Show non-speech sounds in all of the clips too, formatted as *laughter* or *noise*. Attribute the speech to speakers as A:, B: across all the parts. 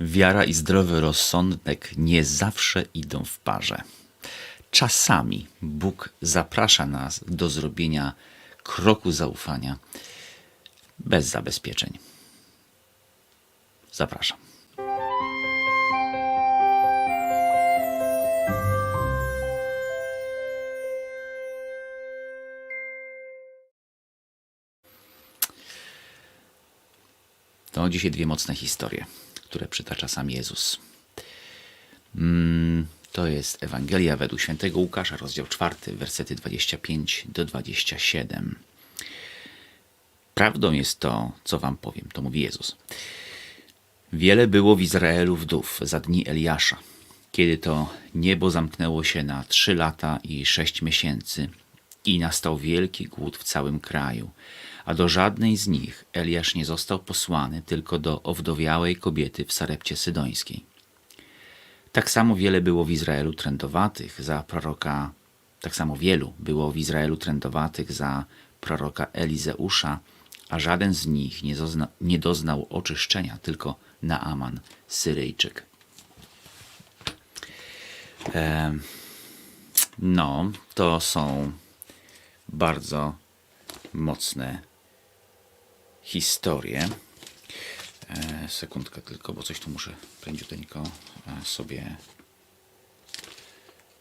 A: Wiara i zdrowy rozsądek nie zawsze idą w parze. Czasami Bóg zaprasza nas do zrobienia kroku zaufania bez zabezpieczeń. Zapraszam. To dzisiaj dwie mocne historie, które przytacza sam Jezus. Mm, To jest Ewangelia według świętego Łukasza, rozdział 4, wersety 25 do 27. Prawdą jest to, co wam powiem, to mówi Jezus. Wiele było w Izraelu wdów za dni Eliasza, kiedy to niebo zamknęło się na trzy lata i sześć miesięcy i nastał wielki głód w całym kraju, a do żadnej z nich Eliasz nie został posłany, tylko do owdowiałej kobiety w Sarepcie Sydońskiej. Tak samo wiele było w Izraelu trędowatych za proroka, tak samo wielu było w Izraelu trędowatych za proroka Elizeusza, a żaden z nich nie, nie doznał oczyszczenia, tylko Naaman, Syryjczyk. E, no, to są bardzo mocne historie. E, sekundkę tylko, bo coś tu muszę prędziuteńko e, sobie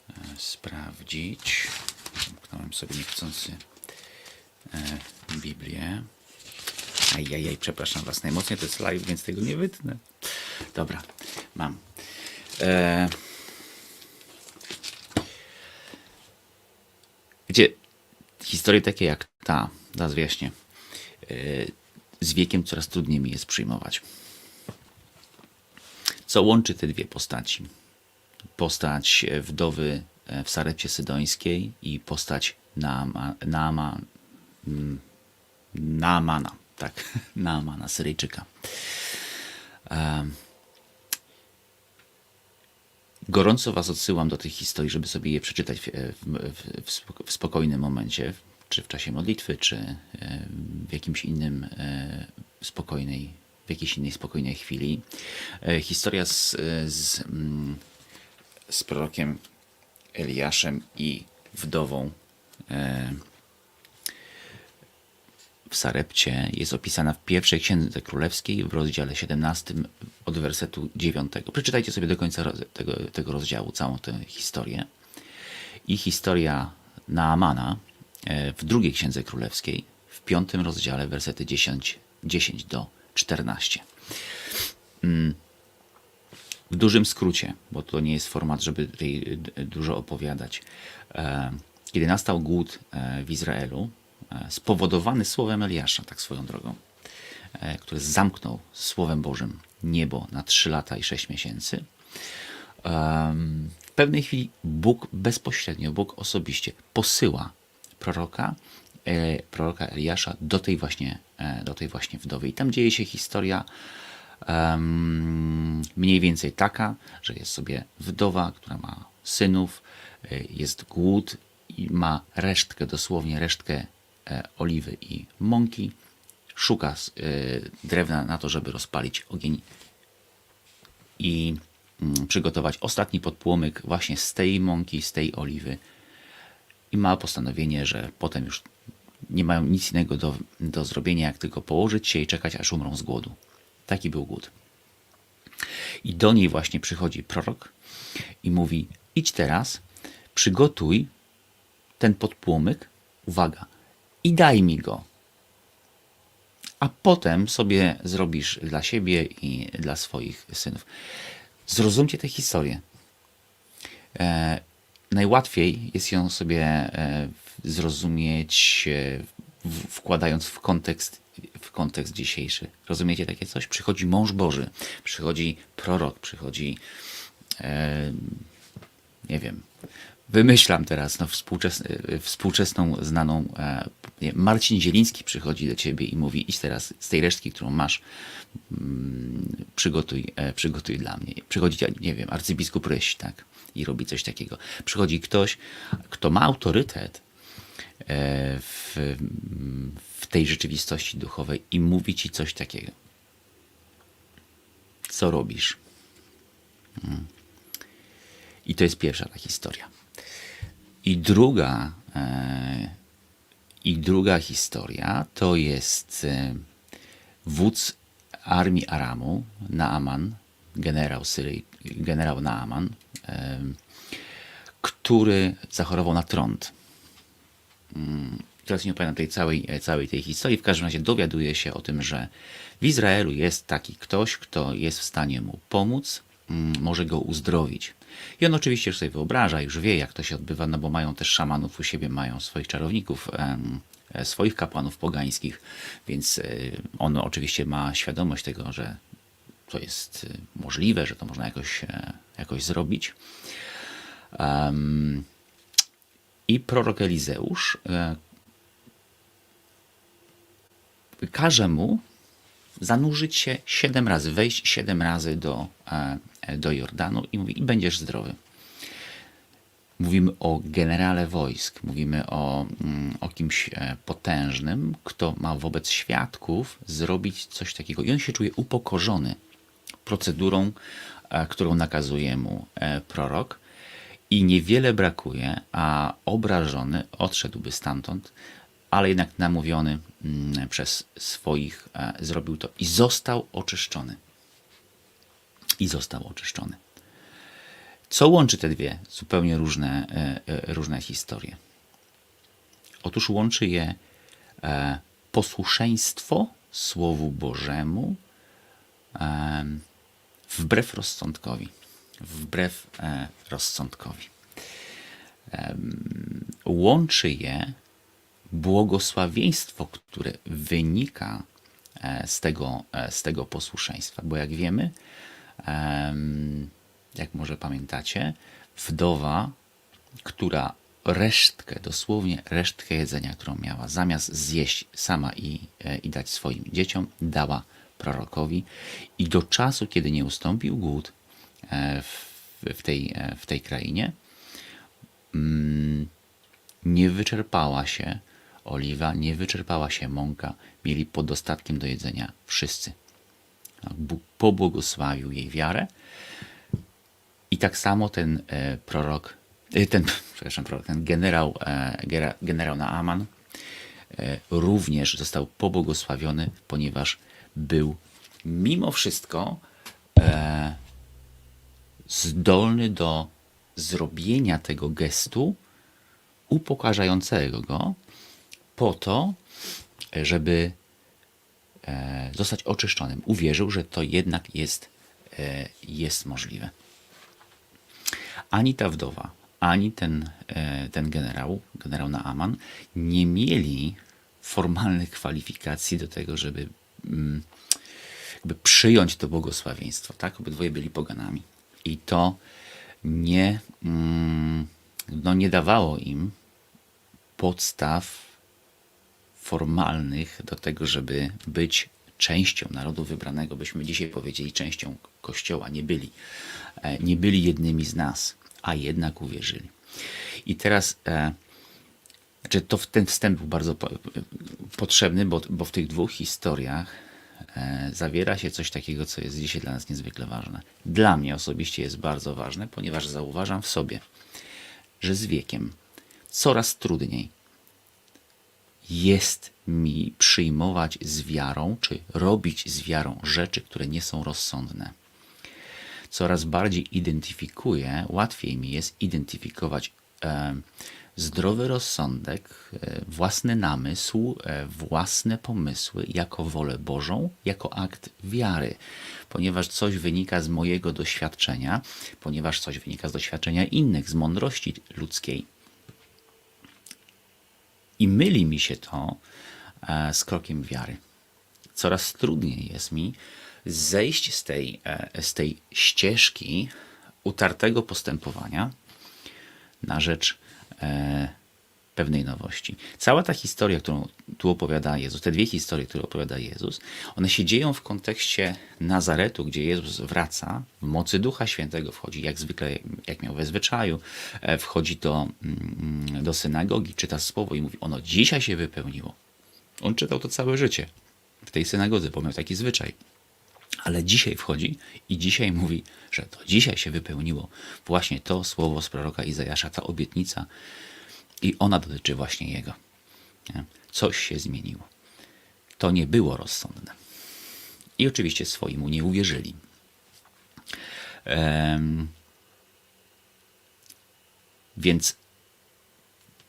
A: e, sprawdzić. Zamknąłem sobie niechcący e, Biblię. Ajajaj, przepraszam Was najmocniej, to jest live, więc tego nie wytnę. Dobra, mam. E, Wiecie, historie takie jak ta, zaraz wyjaśnię, e, z wiekiem coraz trudniej mi jest przyjmować. Co łączy te dwie postaci? Postać e, wdowy e, w Sarepcie Sydońskiej i postać Naama, Naama, mm, Naamana, tak, *laughs* Naamana, Syryjczyka. Em, Gorąco Was odsyłam do tych historii, żeby sobie je przeczytać w, w, w, spoko- w spokojnym momencie, czy w czasie modlitwy, czy e, w jakimś innym e, spokojnej, w jakiejś innej spokojnej chwili. E, Historia z, z, mm, z prorokiem Eliaszem i wdową w Sarepcie jest opisana w pierwszej księdze królewskiej w rozdziale 17 od wersetu 9. Przeczytajcie sobie do końca tego, tego rozdziału całą tę historię. I historia Naamana e, w drugiej księdze królewskiej w piątym rozdziale wersety 10, 10 do 14. W dużym skrócie, bo to nie jest format, żeby tutaj dużo opowiadać. E, Kiedy nastał głód e, w Izraelu, spowodowany słowem Eliasza, tak swoją drogą, e, który zamknął słowem Bożym niebo na 3 lata i 6 miesięcy, w pewnej chwili Bóg bezpośrednio, Bóg osobiście posyła proroka, e, proroka Eliasza do tej właśnie, e, do tej właśnie wdowy. I tam dzieje się historia mniej więcej taka, że jest sobie wdowa, która ma synów, e, jest głód i ma resztkę, dosłownie resztkę e, oliwy i mąki. Szuka e, drewna na to, żeby rozpalić ogień i mm, przygotować ostatni podpłomyk właśnie z tej mąki, z tej oliwy. I ma postanowienie, że potem już nie mają nic innego do, do zrobienia, jak tylko położyć się i czekać, aż umrą z głodu. Taki był głód. I do niej właśnie przychodzi prorok i mówi: Idź teraz, przygotuj ten podpłomyk, uwaga, i daj mi go. A potem sobie zrobisz dla siebie i dla swoich synów. Zrozumcie tę historię. E, najłatwiej jest ją sobie e, zrozumieć, e, w, wkładając w kontekst, w kontekst dzisiejszy. Rozumiecie takie coś? Przychodzi mąż Boży, przychodzi prorok, przychodzi e, nie wiem, wymyślam teraz, no, współczesny, współczesną, znaną, e, Marcin Zieliński przychodzi do ciebie i mówi, idź teraz z tej resztki, którą masz, mm, przygotuj, e, przygotuj dla mnie. Przychodzi, nie wiem, arcybiskup Ryś, tak, i robi coś takiego. Przychodzi ktoś, kto ma autorytet e, w, w tej rzeczywistości duchowej i mówi ci coś takiego. co robisz? Mm. I to jest pierwsza ta historia. I druga, e, i druga historia to jest e, wódz armii Aramu, Naaman, generał Syrii, generał Naaman, e, który zachorował na trąd. Mm, Teraz nie opowiadam tej całej, e, całej tej historii. W każdym razie dowiaduje się o tym, że w Izraelu jest taki ktoś, kto jest w stanie mu pomóc, mm, może go uzdrowić. I on oczywiście już sobie wyobraża, już wie, jak to się odbywa, no bo mają też szamanów u siebie, mają swoich czarowników, e, swoich kapłanów pogańskich, więc e, on oczywiście ma świadomość tego, że to jest e, możliwe, że to można jakoś, jakoś zrobić. I prorok Elizeusz każe mu zanurzyć się siedem razy, wejść siedem razy do, do Jordanu i mówi, i będziesz zdrowy. Mówimy o generale wojsk, mówimy o, mm, o kimś e, potężnym, kto ma wobec świadków zrobić coś takiego. I on się czuje upokorzony procedurą, e, którą nakazuje mu e, prorok. I niewiele brakuje, a obrażony odszedłby stamtąd, ale jednak namówiony mm, przez swoich zrobił to i został oczyszczony. I został oczyszczony. Co łączy te dwie zupełnie różne, e, e, różne historie? Otóż łączy je e, posłuszeństwo Słowu Bożemu em, wbrew rozsądkowi. Wbrew rozsądkowi. Łączy je błogosławieństwo, które wynika z tego, z tego posłuszeństwa. Bo jak wiemy, em, jak może pamiętacie, wdowa, która resztkę, dosłownie resztkę jedzenia, którą miała, zamiast zjeść sama i, e, i dać swoim dzieciom, dała prorokowi i do czasu, kiedy nie ustąpił głód e, w, w, tej, e, w tej krainie, mm, nie wyczerpała się oliwa, nie wyczerpała się mąka, mieli pod dostatkiem do jedzenia wszyscy. Tak, Bóg pobłogosławił jej wiarę. I tak samo ten e, prorok, e, ten, *laughs* przepraszam, prorok, ten generał, e, generał Naaman również został pobłogosławiony, ponieważ był mimo wszystko zdolny do zrobienia tego gestu upokarzającego go po to, żeby zostać oczyszczonym. Uwierzył, że to jednak jest, e, jest możliwe. Ani ta wdowa, ani ten, e, ten generał, generał Naaman, nie mieli formalnych kwalifikacji do tego, żeby mm, jakby przyjąć to błogosławieństwo. Tak? Obydwoje byli poganami. I to nie, mm, no nie dawało im podstaw formalnych do tego, żeby być częścią narodu wybranego, byśmy dzisiaj powiedzieli częścią Kościoła, nie byli. E, Nie byli jednymi z nas, a jednak uwierzyli. I teraz znaczy to w- ten wstęp był bardzo po, potrzebny, bo, bo w tych dwóch historiach e, zawiera się coś takiego, co jest dzisiaj dla nas niezwykle ważne. Dla mnie osobiście jest bardzo ważne, ponieważ zauważam w sobie, że z wiekiem coraz trudniej jest mi przyjmować z wiarą, czy robić z wiarą rzeczy, które nie są rozsądne. Coraz bardziej identyfikuję, łatwiej mi jest identyfikować e, zdrowy rozsądek, e, własny namysł, e, własne pomysły jako wolę Bożą, jako akt wiary, ponieważ coś wynika z mojego doświadczenia, ponieważ coś wynika z doświadczenia innych, z mądrości ludzkiej. I myli mi się to e, z krokiem wiary. Coraz trudniej jest mi zejść z tej, e, z tej ścieżki utartego postępowania na rzecz e, pewnej nowości. Cała ta historia, którą tu opowiada Jezus, te dwie historie, które opowiada Jezus, one się dzieją w kontekście Nazaretu, gdzie Jezus wraca, w mocy Ducha Świętego wchodzi, jak zwykle, jak miał we zwyczaju, e, wchodzi do, mm, do synagogi, czyta słowo i mówi, ono dzisiaj się wypełniło. On czytał to całe życie w tej synagodze, bo miał taki zwyczaj. Ale dzisiaj wchodzi i dzisiaj mówi, że to dzisiaj się wypełniło właśnie to słowo z proroka Izajasza, ta obietnica i ona dotyczy właśnie jego. Coś się zmieniło. To nie było rozsądne. I oczywiście swojemu nie uwierzyli. Więc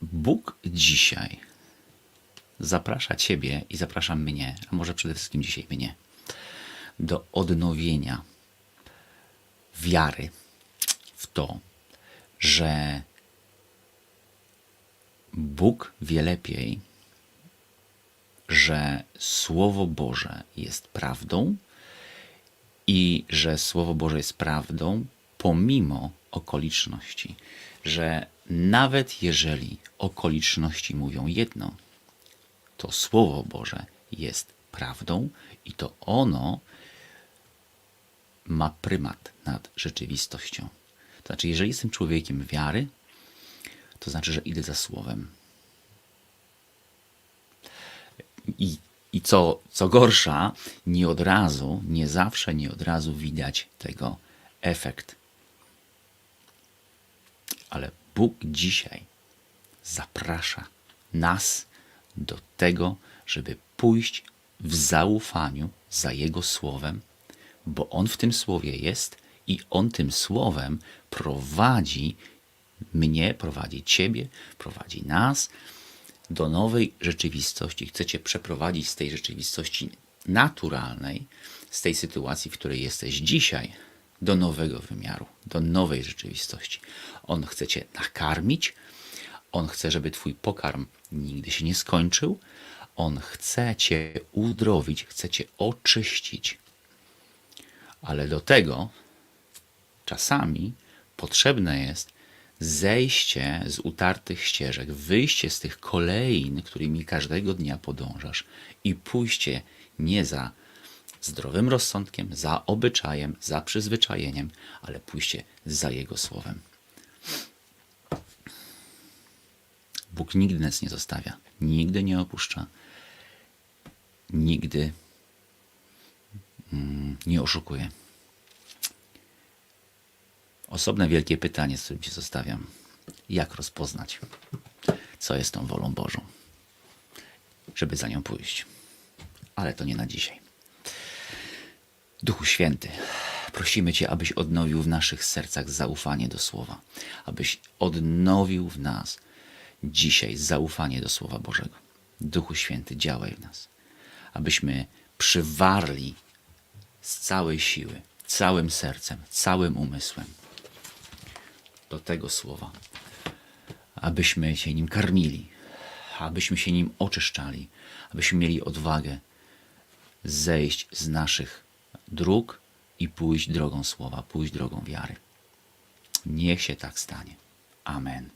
A: Bóg dzisiaj zaprasza Ciebie i zaprasza mnie, a może przede wszystkim dzisiaj mnie, do odnowienia wiary w to, że Bóg wie lepiej, że Słowo Boże jest prawdą i że Słowo Boże jest prawdą pomimo okoliczności, że nawet jeżeli okoliczności mówią jedno, to Słowo Boże jest prawdą i to ono ma prymat nad rzeczywistością. To znaczy, jeżeli jestem człowiekiem wiary, to znaczy, że idę za Słowem. I, i co, co gorsza, nie od razu, nie zawsze, nie od razu widać tego efekt. Ale Bóg dzisiaj zaprasza nas do tego, żeby pójść w zaufaniu za Jego Słowem, bo On w tym Słowie jest i On tym Słowem prowadzi mnie, prowadzi Ciebie, prowadzi nas do nowej rzeczywistości. Chce Cię przeprowadzić z tej rzeczywistości naturalnej, z tej sytuacji, w której jesteś dzisiaj, do nowego wymiaru, do nowej rzeczywistości. On chce Cię nakarmić, On chce, żeby Twój pokarm nigdy się nie skończył, On chce Cię uzdrowić, chce Cię oczyścić. Ale do tego czasami potrzebne jest zejście z utartych ścieżek, wyjście z tych kolejn, którymi każdego dnia podążasz i pójście nie za zdrowym rozsądkiem, za obyczajem, za przyzwyczajeniem, ale pójście za Jego słowem. Bóg nigdy nas nie zostawia, nigdy nie opuszcza, nigdy mm, nie oszukuje. Osobne wielkie pytanie, z którym Ci zostawiam. Jak rozpoznać, co jest tą wolą Bożą, żeby za nią pójść? Ale to nie na dzisiaj. Duchu Święty, prosimy Cię, abyś odnowił w naszych sercach zaufanie do Słowa, abyś odnowił w nas dzisiaj zaufanie do Słowa Bożego. Duchu Święty, działaj w nas, abyśmy przywarli z całej siły, całym sercem, całym umysłem do tego słowa, abyśmy się nim karmili, abyśmy się nim oczyszczali, abyśmy mieli odwagę zejść z naszych dróg i pójść drogą słowa, pójść drogą wiary. Niech się tak stanie. Amen.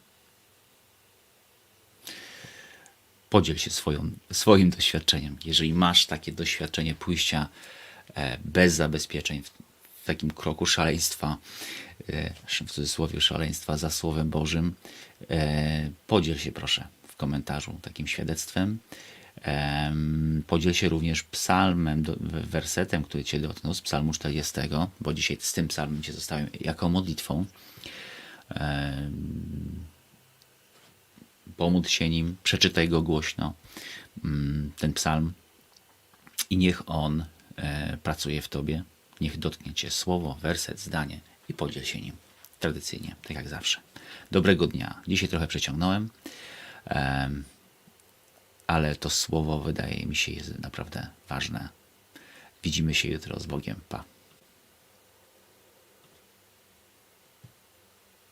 A: Podziel się swoją, swoim doświadczeniem. Jeżeli masz takie doświadczenie pójścia e, bez zabezpieczeń, w, takim kroku szaleństwa, w cudzysłowie szaleństwa za Słowem Bożym, e, podziel się proszę w komentarzu takim świadectwem. Em, Podziel się również psalmem, wersetem, który Cię dotknął, z psalmu 40, bo dzisiaj z tym psalmem Cię zostawiam jako modlitwą. Pomódl się nim, przeczytaj go głośno, mm, ten psalm, i niech on e, pracuje w Tobie. Niech dotknie Cię słowo, werset, zdanie i podziel się nim. Tradycyjnie, tak jak zawsze. Dobrego dnia. Dzisiaj trochę przeciągnąłem. Em, ale to słowo wydaje mi się jest naprawdę ważne. Widzimy się jutro z Bogiem. Pa.